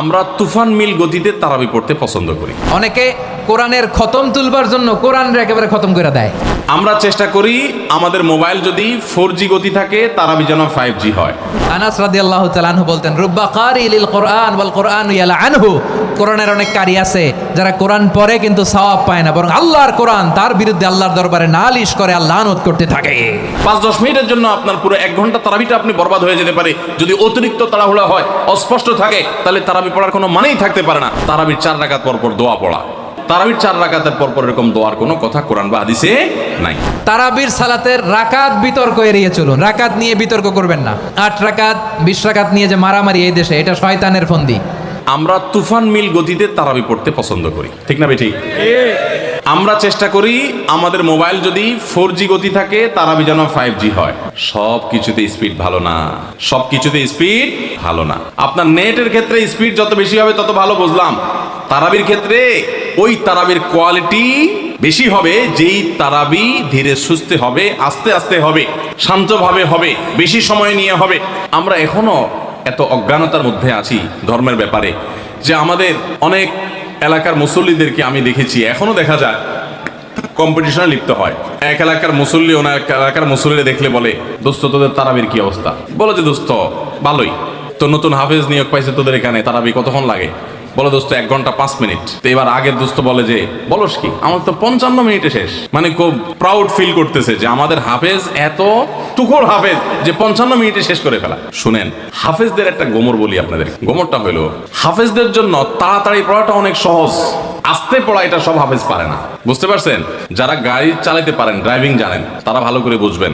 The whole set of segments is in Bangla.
আমরা তুফান মিল গতিতে তারাবি পড়তে পছন্দ করি। অনেকে কোরআনের খতম তুলবার জন্য কোরআনের একেবারে খতম করে দেয়। আমরা চেষ্টা করি আমাদের মোবাইল যদি ফোর জি গতি থাকে তারাবি যেন ফাইভ জি হয়। আনাস রাদিয়াল্লাহু তাআলা আনহু বলতেন রুব্বা কারি লিল কোরআন ওয়াল কোরআন ইয়ালা আনহু। কোরআনের অনেক কারি আছে যারা কোরআন পড়ে কিন্তু সওয়াব পায় না বরং আল্লাহর কোরআন তার বিরুদ্ধে আল্লাহর দরবারে নালিশ করে আল্লাহ আনত করতে থাকে। পাঁচ দশ মিনিটের জন্য আপনার পুরো এক ঘণ্টা তারাবিটা আপনি বরবাদ হয়ে যেতে পারে। যদি অতিরিক্ত তাড়াহুড়া হয় অস্পষ্ট থাকে তাহলে তারাবি পড়ার কোনো মানেই থাকতে পারে না। তারাবির চার রাকাত পর পর দোয়া পড়া। তারাবির চার রাকাতের পর পর এরকম দোয়ার কোনো কথা কোরআন বা হাদিসে নাই। তারাবির সালাতের রাকাত বিতর্ক এড়িয়ে চলুন। রাকাত নিয়ে বিতর্ক করবেন না। আট রাকাত বিশ রাকাত নিয়ে যে মারামারি এই দেশে এটা শয়তানের ফন্দি। আমরা তুফান মিল গতিতে তারাবি পড়তে পছন্দ করি। ঠিক না বেঠি? আমরা চেষ্টা করি আমাদের মোবাইল যদি ফোর জি গতি থাকে তারাবি যেন ফাইভ জি হয়। সব কিছুতে স্পিড ভালো না। সব কিছুতে স্পিড ভালো না। আপনার নেটের ক্ষেত্রে স্পিড যত বেশি হবে তত ভালো বুঝলাম। তারাবির ক্ষেত্রে ওই তারাবির কোয়ালিটি বেশি হবে, যেই তারাবি ধীরে সুস্থে হবে, আস্তে আস্তে হবে, শান্তভাবে হবে, বেশি সময় নিয়ে হবে। আমরা এখনও এত অজ্ঞানতার মধ্যে আছি ধর্মের ব্যাপারে যে আমাদের অনেক এলাকার মুসল্লিদেরকে আমি দেখেছি, এখনও দেখা যায় কম্পিটিশনে লিপ্ত হয়। এক এলাকার মুসল্লি ওনার এলাকার মুসল্লিরা দেখলে বলে, দোস্ত, তোদের তারাবির কি অবস্থা? বলো যে, দোস্ত, ভালোই। তো নতুন হাফেজ নিয়োগ পাইছে তোদের এখানে, তারাবি কতক্ষণ লাগে? বলো দোস্ত, এক ঘণ্টা পাঁচ মিনিট। তো এবার আগের দোস্ত বলে যে, বলস কি? আমার তো পঞ্চান্ন মিনিটে শেষ। মানে খুব প্রাউড ফিল করতেছে যে আমাদের হাফেজ এত টুকর হাফেজ যে পঞ্চান্ন মিনিটে শেষ করে ফেলা। শুনেন, হাফেজদের একটা গোমর বলি আপনাদের গোমরটা হলো, হাফেজদের জন্য তাড়াতাড়ি পড়াটা অনেক সহজ। আস্তে পড়া, এটা সব হাফেজ পারে না। বুঝতে পারছেন? যারা গাড়ি চালাতে পারেন ড্রাইভিং জানেন, তারা ভালো করে বুঝবেন।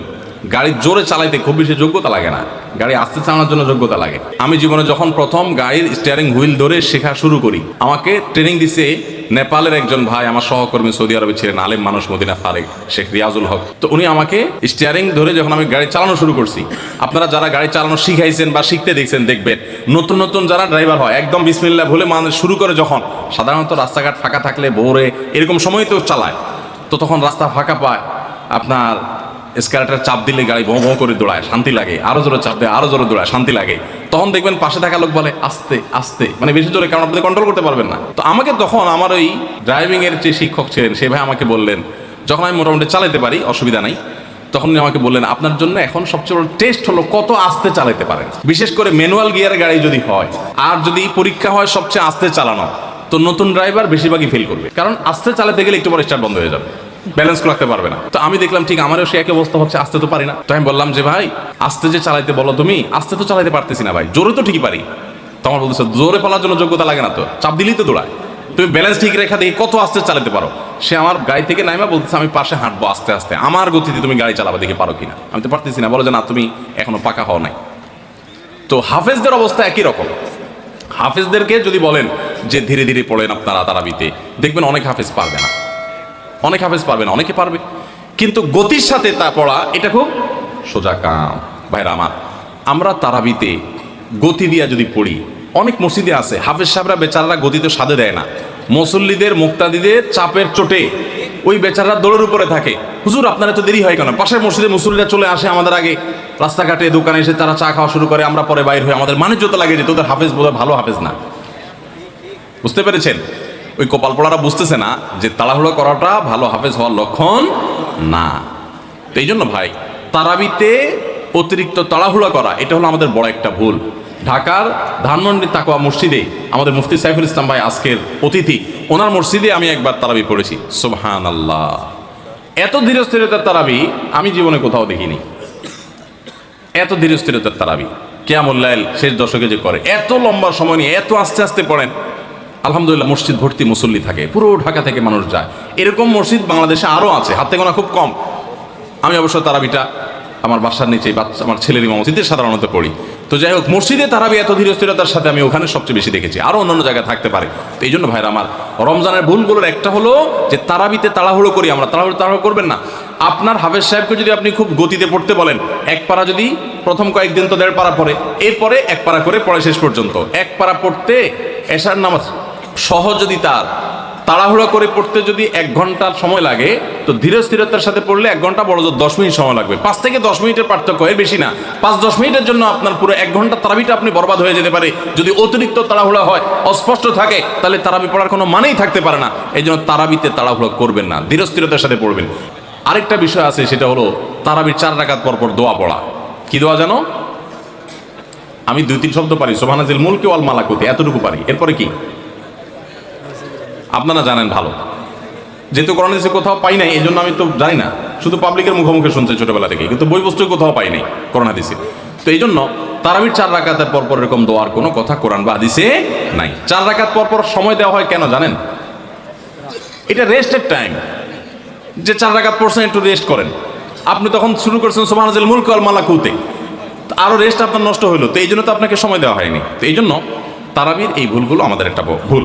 গাড়ি জোরে চালাইতে খুব বেশি যোগ্যতা লাগে না। গাড়ি আস্তে চালানোর জন্য যোগ্যতা লাগে। আমি জীবনে যখন প্রথম গাড়ির স্টিয়ারিং হুইল ধরে শেখা শুরু করি, আমাকে ট্রেনিং দিছে নেপালের একজন ভাই, আমার সহকর্মী সৌদি আরবে ছিলেন আলেম মানুষ মদিনা ফারেক, শেখ রিয়াজুল হক। তো উনি আমাকে স্টিয়ারিং ধরে যখন আমি গাড়ি চালানো শুরু করছি, আপনারা যারা গাড়ি চালানো শিখাইছেন বা শিখতে দেখছেন, দেখবেন, নতুন নতুন যারা ড্রাইভার হয়, একদম বিসমিল্লা ভুলে মানুষ শুরু করে যখন, সাধারণত রাস্তাঘাট ফাঁকা থাকলে ভোরে এরকম সময় তো চালায়। তো তখন রাস্তা ফাঁকা পায়, আপনার স্ক্যালেটার চাপ দিলে গাড়ি ভোঁ ভোঁ করে দৌড়ায়, শান্তি লাগে। আরও জোরে চাপ দেয়, আরও জোরে দৌড়ায়, শান্তি লাগে। তখন দেখবেন পাশে থাকা লোক বলে, আস্তে আস্তে। মানে বেশি জোরে কারণ আপনি কন্ট্রোল করতে পারবেন না। তো আমাকে তখন আমার ওই ড্রাইভিং এর যে শিক্ষক ছিলেন, সে ভাই আমাকে বললেন, যখন আমি মোটামুটি চালাতে পারি, অসুবিধা নাই। তখন আমাকে বললেন, আপনার জন্য এখন সবচেয়ে বড় টেস্ট হলো কত আস্তে চালাতে পারেন। বিশেষ করে ম্যানুয়াল গিয়ার গাড়ি যদি হয়, আর যদি পরীক্ষা হয় সবচেয়ে আস্তে চালানো, তো নতুন ড্রাইভার বেশিরভাগই ফেল করবে। কারণ আস্তে চালাতে গেলে একটু পরে স্টার্ট বন্ধ হয়ে যাবে। ব্যালেন্স রাখতে পারবে না। তো আমি দেখলাম ঠিক আমারও সে একই অবস্থা হচ্ছে, আস্তে তো পারি না। তো আমি বললাম যে, ভাই, আস্তে যে চালাইতে বলো তুমি, আস্তে তো চালাতে পারতেছি না ভাই। জোরে তো ঠিকই পারি। তোমার বলতেছে, জোরে ফেলার জন্য যোগ্যতা লাগে না তো। চাপ দিলেই তো দৌড়ায়। তুমি ব্যালেন্স ঠিক রেখা দেখি কত আস্তে চালাতে পারো? সে আমার গাড়ি থেকে নাইমা বলতেছে, আমি পাশে হাঁটবো আস্তে আস্তে। আমার গতিতে তুমি গাড়ি চালাবা, দেখে পারো কিনা? আমি তো পারতেছি না। বলো যে, না, তুমি এখনও পাকা হও নাই। তো হাফেজদের অবস্থা একই রকম। হাফেজদেরকে যদি বলেন যে, ধীরে ধীরে পড়েন আপনারা তারাবিতে, দেখবেন অনেক হাফেজ পারবে না। অনেক হাফেজ পারবে না, অনেকে পারবে। কিন্তু গতির সাথে তা পড়া, এটা খুব সোজা কাম। ভাইরা আমার, আমরা তারাবিতে গতি দিয়া যদি পড়ি, অনেক মসজিদে আছে, হাফেজ সাহেবরা বেচারারা গতিতে সাধে দেয় না। মুসল্লিদের, মুক্তাদিদের চাপের চোটে ওই বেচারা দৌড়ের উপরে থাকে। হুজুর, আপনারা তো দেরি হয় কেন? পাশের মসজিদে মুসল্লিরা চলে আসে আমাদের আগে, রাস্তাঘাটে, দোকানে এসে তারা চা খাওয়া শুরু করে, আমরা পরে বাইর হয়ে আমাদের মানিজ্যতা লাগে যে তোদের হাফেজ বোধহয় ভালো হাফেজ না। বুঝতে পেরেছেন? ওই কপাল পড়ারা বুঝতেছে না যে তাড়াহুড়ো করাটা ভালো হাফেজ হওয়ার লক্ষণ না। এই জন্য ভাই, তারাবিতে অতিরিক্ত তাড়াহুড়া করা, এটা হলো আমাদের বড় একটা ভুল। ঢাকার ধানমন্ডি তাকোয়া মসজিদে আমাদের মুফতি সাইফুল ইসলাম ভাই আজকের অতিথি, ওনার মসজিদে আমি একবার তারাবি পড়েছি। সুবহান আল্লাহ এত ধীরস্থিরতার তারাবি আমি জীবনে কোথাও দেখিনি। এত ধীরস্থিরতার তারাবি কেয়ামুল্লাইল শেষ দশকে যে করে, এত লম্বা সময় নিয়ে এত আস্তে আস্তে পড়েন। আলহামদুলিল্লাহ মসজিদ ভর্তি মুসল্লি থাকে, পুরো ঢাকা থেকে মানুষ যায়। এরকম মসজিদ বাংলাদেশে আরও আছে, হাতে গোনা খুব কম। আমি অবশ্য তারাবিটা আমার বাসার নিচে বাচ্চা আমার ছেলের মসজিদে সাধারণত পড়ি। তো যাই হোক, মসজিদে তারাবি এত ধীরস্থিরতার সাথে আমি ওখানে সবচেয়ে বেশি দেখেছি আরও অন্যান্য জায়গায় থাকতে পারে। তো এই জন্য ভাইরা, আমার রমজানের ভুলগুলোর একটা হলো যে তারাবিতে তাড়াহুড়ো করি আমরা। তাড়াহুড়ো তাড়াহুড়ো করবেন না। আপনার হাফেজ সাহেবকে যদি আপনি খুব গতিতে পড়তে বলেন, এক পারা যদি প্রথম কয়েকদিন তো দেড় পারা পড়ে, এরপরে এক পারা করে পড়ে শেষ পর্যন্ত। এক পারা পড়তে এশার নামাজ সহজ যদি তার তাড়াহুড়া করে পড়তে যদি এক ঘণ্টার সময় লাগে, তো ধীরে স্থিরতার সাথে পড়লে এক ঘণ্টা বড় জোর দশ মিনিট সময় লাগবে। পাঁচ থেকে দশ মিনিটের পার্থক্য, এর বেশি না। পাঁচ দশ মিনিটের জন্য আপনার পুরো এক ঘণ্টা তারাবিটা আপনি বরবাদ হয়ে যেতে পারে। যদি অতিরিক্ত তাড়াহুড়া হয়, অস্পষ্ট থাকে, তাহলে তারাবি পড়ার কোনো মানেই থাকতে পারে না। এই জন্য তারাবিতে তাড়াহুড়া করবেন না, ধীর স্থিরতার সাথে পড়বেন। আরেকটা বিষয় আছে, সেটা হলো তারাবির চার রাকাত পর পর দোয়া পড়া। কি দোয়া জানো? আমি দুই তিন শব্দ পারি সোভানাজিল মুলকে ওয়াল মালাকুতি, এতটুকু পারি। এরপরে কি? আপনারা জানেন ভালো। যেহেতু করোনা দেশে কোথাও পাই নাই এই জন্য আমি তো জানি না। শুধু পাবলিকের মুখোমুখি শুনছি ছোটবেলা থেকে কিন্তু বই বস্তু কোথাও পাই নাই করোনা দিছে তো এই জন্য তারাবির চার রাকাতের পর পর এরকম দোয়ার কোনো কথা কোরআন বা হাদিসে নাই। চার রাকাত পর পর সময় দেওয়া হয় কেন জানেন? এটা রেস্টের টাইম যে চার রাকাত পড়ছেন, একটু রেস্ট করেন। আপনি তখন শুরু করছেন সোমানাজেল মুলক আল মালাকুতে। আরও রেস্ট আপনার নষ্ট হলো তো এই জন্য তো আপনাকে সময় দেওয়া হয়নি। তো এই জন্য তারাবির এই ভুলগুলো আমাদের একটা ভুল।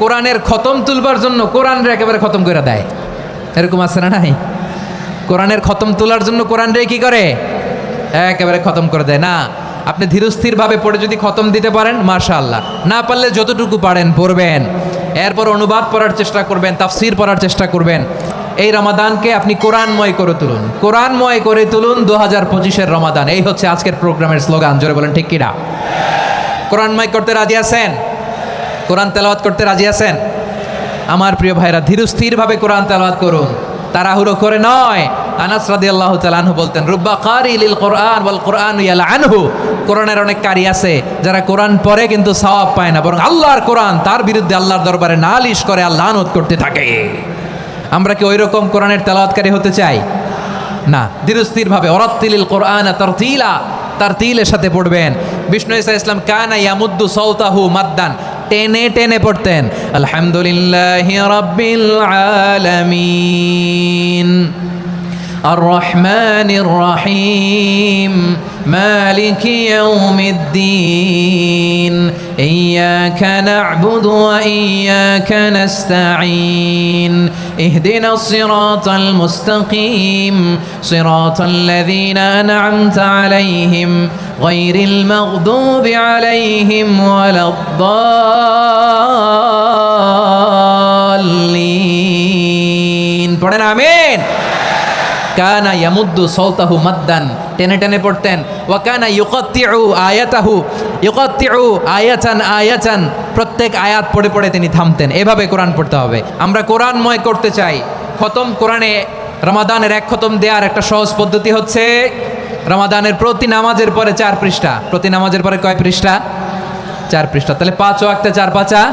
কোরআনের খতম তুলবার জন্য কোরআনের একেবারে খতম করে দেয়। এরকম আছে না নাই? কোরআনের খতম তোলার জন্য কোরআন রে কি করে? একেবারে খতম করে দেয়। না, আপনি ধীরস্থিরভাবে পড়ে যদি খতম দিতে পারেন, মাশাআল্লাহ। না পারলে যতটুকু পারেন, পড়বেন। এরপর অনুবাদ পড়ার চেষ্টা করবেন, তাফসির পড়ার চেষ্টা করবেন। এই রমাদানকে আপনি কোরআনময় করে তুলুন। কোরআনময় করে তুলুন দু হাজার পঁচিশের রমাদান। এই হচ্ছে আজকের প্রোগ্রামের স্লোগান। জোরে বলেন, ঠিক কিনা? কোরআনময় করতে রাজি আছেন? কোরআন তেলাওয়াত করতে রাজি আছেন? আমার প্রিয় ভাইরা ধীরস্থিরভাবে কোরআন তেলাওয়াত করুন। তাড়াহুড়ো করে নয়। আনাস রাদিয়াল্লাহু তাআলা আনহু বলতেন, রুব্বা কারি লিল কোরআন ওয়াল কোরআন ইয়ালা আনহু। কোরআনের অনেক কারি আছে, যারা কোরআন পড়ে কিন্তু সওয়াব পায় না, বরং আল্লাহর কোরআন, তার বিরুদ্ধে আল্লাহর দরবারে নালিশ করে আল্লাহ লানত করতে থাকে। আমরা কি ওইরকম কোরআনের তেলাওয়াতকারী হতে চাই? না। ধীরস্থিরভাবে অরত্তিলিল কোরআন তারতিলা। তার তিলের সাথে পড়বেন। বিষ্ণু ইসা ইসলাম কানা ইয়ামুদ্দু সৌতাহু মাদ্দান। টেনে টেনে পড়তেন আলহামদুলিল্লাহ রবিল আলামিন। الرحمن الرحيم مالك يوم الدين إياك نعبد وإياك نستعين اهدنا الصراط المستقيم صراط الذين أنعمت عليهم غير المغضوب عليهم ولا الضالين পড়েন আমিন কানা ইয়ামুদ্দু সৌতাহু মাদ্দান। টেনে টেনে পড়তেন। ওয়া কানা ইউকাত্তিউ আয়াতাহু। ইউকাত্তিউ আয়াতান আয়াতান। প্রত্যেক আয়াত পড়ে পড়ে তিনি থামতেন। এভাবে কোরআন পড়তে হবে। আমরা কোরআনময় করতে চাই। খতম কোরআনে রমাদানের এক খতম দেওয়ার একটা সহজ পদ্ধতি হচ্ছে রমাদানের প্রতি নামাজের পরে চার পৃষ্ঠা। প্রতি নামাজের পরে কয় পৃষ্ঠা? চার পৃষ্ঠা। তাহলে পাঁচ ওয়াক্তে চার পাঁচা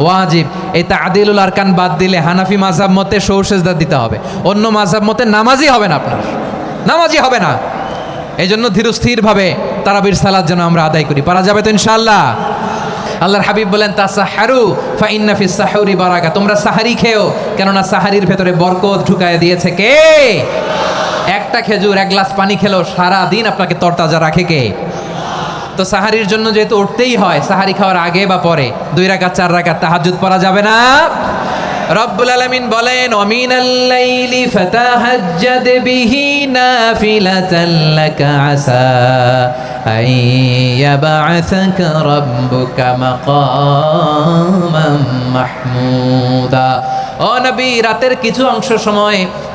ওয়াজিব। এই তাদিলুল আরকান বাদ দিলে হানাফি মাঝাব মতে সৌ সেজদা দিতে হবে। অন্য মাঝাব মতে নামাজই হবে না আপনার। নামাজই হবে না। এই জন্য ধীরস্থিরভাবে তারাবির সালাদ যেন আমরা আদায় করি। পারা যাবে তো ইনশাআল্লাহ। আল্লাহর হাবিব বলেন তা সাহারু ফা ইন্না ফিস সাহুরি বারাকা। তোমরা সাহারি খেও, কেননা সাহারির ভেতরে বরকত ঢুকায় দিয়েছে কে? একটা খেজুর, এক গ্লাস পানি খেলো সারা দিন আপনাকে তরতাজা রাখে কে? তো সাহারির জন্য যেহেতু উঠতেই হয়, সাহারি খাওয়ার আগে বা পরে, দুই রাকাত, চার রাকাত তাহাজ্জুদ পড়া যাবে না। রব্বুল আলামিন বলেন, অমিনাল লাইলি ফাতাহাজ্জাদ বিহি নাফিলাতান লাকা আসা আন ইয়াবআসাকা রাব্বুকা মাকামান মাহমুদা। ও রাতের কিছু অংশ সময়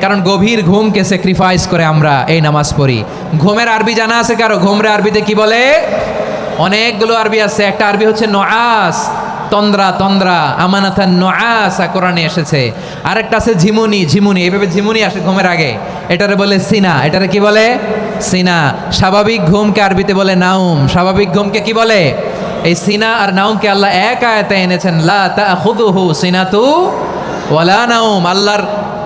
কারণ গভীর ঘুমকে স্যাক্রিফাইস করে আমরা এই নামাজ পড়ি। ঘুমের আরবি জানা আছে কারও? ঘুমরে আরবিতে কি বলে? অনেকগুলো আরবি আছে। একটা আরবি হচ্ছে নআস তন্দ্রা তন্দ্রা আমানাথান নআসা কোরআনে এসেছে। আরেকটা আছে ঝিমুনি ঝিমুনি, এভাবে ঝিমুনি আসে ঘুমের আগে। এটারে বলে সিনা, এটারে কি বলে? সিনা। স্বাভাবিক ঘুমকে আরবিতে বলে নাউম স্বাভাবিক ঘুমকে কি বলে? এই সিনা আর নাউমকে আল্লাহ এক আয়াতে এনেছেন, লা তাখুদুহু সিনাতু ওয়ালা নাউম আল্লাহর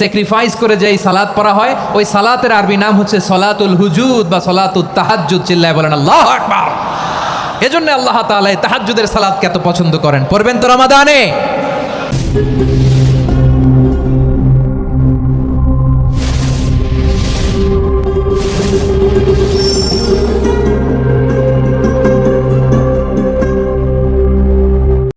স্যাক্রিফাইস করে যে এই সালাত পড়া হয়, ওই সালাতের আরবি নাম হচ্ছে সলাতুল হুজুদ বা সলাতুল তাহাজুদ চিল্লায় বলেন, আল্লাহ এজন্য আল্লাহ তাআলা তাহাজুদের তাহাজ্জুদের সালাতকে এত পছন্দ করেন। পড়বেন তো রমাদানে?